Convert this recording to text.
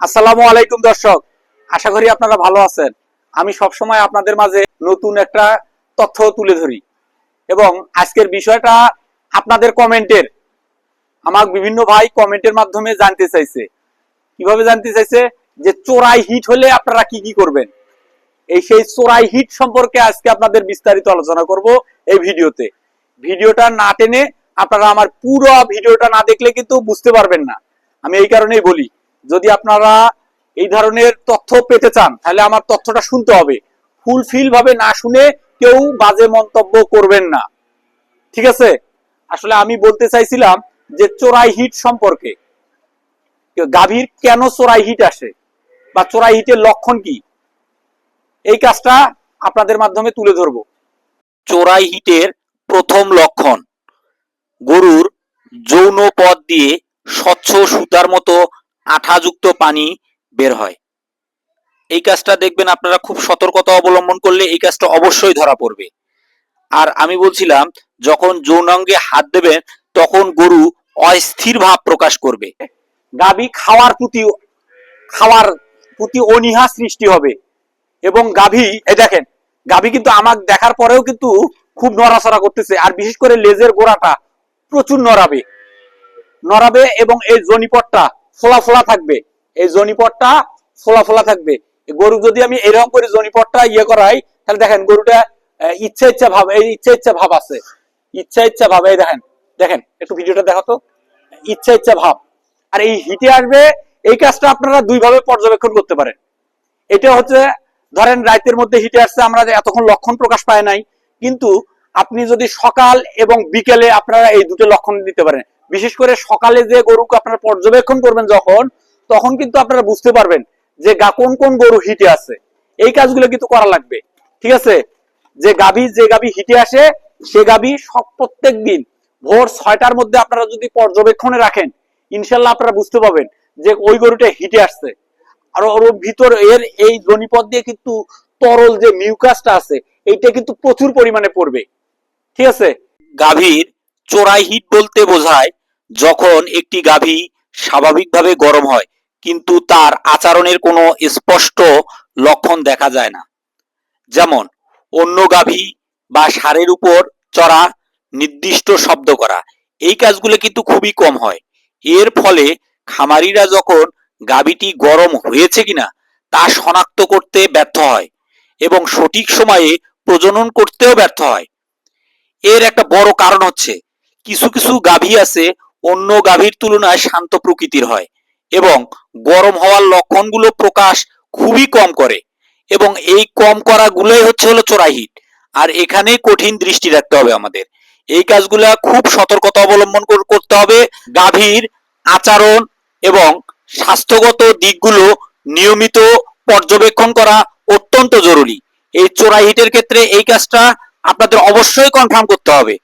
আসসালামু আলাইকুম দর্শক, আশা করি আপনারা ভালো আছেন। আমি সবসময় আপনাদের মাঝে নতুন একটা তথ্য তুলে ধরি এবং আজকের বিষয়টা আপনাদের কমেন্টের। আমার বিভিন্ন ভাই কমেন্টের মাধ্যমে জানতে চাইছে। কীভাবে জানতে চাইছে? যে চোরাই হিট হলে আপনারা কি কি করবেন? এই সেই চোরাই হিট সম্পর্কে আজকে আপনাদের বিস্তারিত আলোচনা করব এই ভিডিওতে। ভিডিওটা না টেনে আপনারা আমার পুরো ভিডিওটা না দেখলে কিন্তু বুঝতে পারবেন না। আমি এই কারণেই বলি যদি আপনারা এই ধরনের তথ্য পেতে চান, তাহলে আমার তথ্যটা শুনতে হবে। ফুলফিল ভাবে না শুনে কেউ বাজে মন্তব্য করবেন না। ঠিক আছে? আসলে আমি বলতে চাইছিলাম যে চোরাই হিট সম্পর্কে। গাভীর কেন চোরাই হিট আসে? বা চোরাই হিটের লক্ষণ কি? এই কাজটা আপনাদের মাধ্যমে তুলে ধরবো। চোরাই হিটের প্রথম লক্ষণ, গরুর যৌন পথ দিয়ে স্বচ্ছ সুতার মতো আঠাযুক্ত পানি বের হয়। এই কাজটা দেখবেন আপনারা খুব সতর্কতা অবলম্বন করলে এই কাজটা অবশ্যই ধরা পড়বে। আর আমি বলছিলাম, যখন যৌনাঙ্গে হাত দেবেন, তখন গরু অস্থির ভাব প্রকাশ করবে। গাবি খাওয়ার প্রতি খাওয়ার প্রতি অনীহা সৃষ্টি হবে। এবং গাভী, এই দেখেন, গাভী কিন্তু আমার দেখার পরেও কিন্তু খুব নড়াচড়া করতেছে। আর বিশেষ করে লেজের গোড়াটা প্রচুর নড়াবে। নড়াবে এবং এই জনিপটটা ফোলা ফোলা থাকবে। এই জনিপটটা ফোলা ফোলা থাকবে। গরু যদি আমি এরকম করে জনিপটটা ইয়ে করাই, তাহলে দেখেন গরুটা ইচ্ছা ইচ্ছা ভাব, এই ইচ্ছা ইচ্ছা ভাব আছে। ইচ্ছা ইচ্ছা ভাব, এই দেখেন দেখেন, একটু ভিডিওটা দেখো তো। ইচ্ছা ইচ্ছা ভাব। আর এই হিটে আসবে, এই কাজটা আপনারা দুই ভাবে পর্যবেক্ষণ করতে পারেন। এটা হচ্ছে, ধরেন রাতের মধ্যে হিটে আসছে, আমরা এতক্ষণ লক্ষণ প্রকাশ পায় নাই, কিন্তু আপনি যদি সকাল এবং বিকেলে আপনারা এই দুটো লক্ষণ দিতে পারেন। বিশেষ করে সকালে যে গরুকে আপনারা পর্যবেক্ষণ করবেন যখন, তখন কিন্তু আপনারা বুঝতে পারবেন যে গা কোন কোন গরু হিটে আছে। এই কাজগুলো কিন্তু করা লাগবে। ঠিক আছে? যে গাভী যে গাভী হিটে আসে, সে গাভী সব প্রত্যেক দিন ভোর ছয়টার মধ্যে আপনারা যদি পর্যবেক্ষণে রাখেন, ইনশাল্লাহ আপনারা বুঝতে পারবেন যে ওই গরুটা হিটে আসছে। আর ওর ভিতর এর এই জনিপদ দিয়ে কিন্তু তরল যে মিউকাসটা আছে, এইটা কিন্তু প্রচুর পরিমাণে পড়বে। ঠিক আছে? গাভীর চোরাই হিট বলতে বোঝায় যখন একটি গাভী স্বাভাবিকভাবে গরম হয়, কিন্তু তার আচরণের কোনো স্পষ্ট লক্ষণ দেখা যায় না। যেমন, অন্য গাভী বা সারের উপর চড়া, নির্দিষ্ট শব্দ করা, এই কাজগুলো কিন্তু খুবই কম হয়। এর ফলে খামারিরা যখন গাভীটি গরম হয়েছে কিনা, তা শনাক্ত করতে ব্যর্থ হয় এবং সঠিক সময়ে প্রজনন করতেও ব্যর্থ হয়। এর একটা বড় কারণ হচ্ছে, কিছু কিছু গাভী আছে অন্য গাভীর তুলনায় শান্ত প্রকৃতির হয় এবং গরম হওয়ার লক্ষণগুলো প্রকাশ খুবই কম করে এবং এই কম করা গুলোই হচ্ছে হলো চোরাই হিট। আর এখানে কঠিন দৃষ্টি রাখতে হবে আমাদের। এই কাজগুলা খুব সতর্কতা অবলম্বন করতে হবে। গাভীর আচরণ এবং স্বাস্থ্যগত দিকগুলো নিয়মিত পর্যবেক্ষণ করা অত্যন্ত জরুরি। এই চোরাই হিটের ক্ষেত্রে এই কাজটা আপনাদের অবশ্যই কনফার্ম করতে হবে।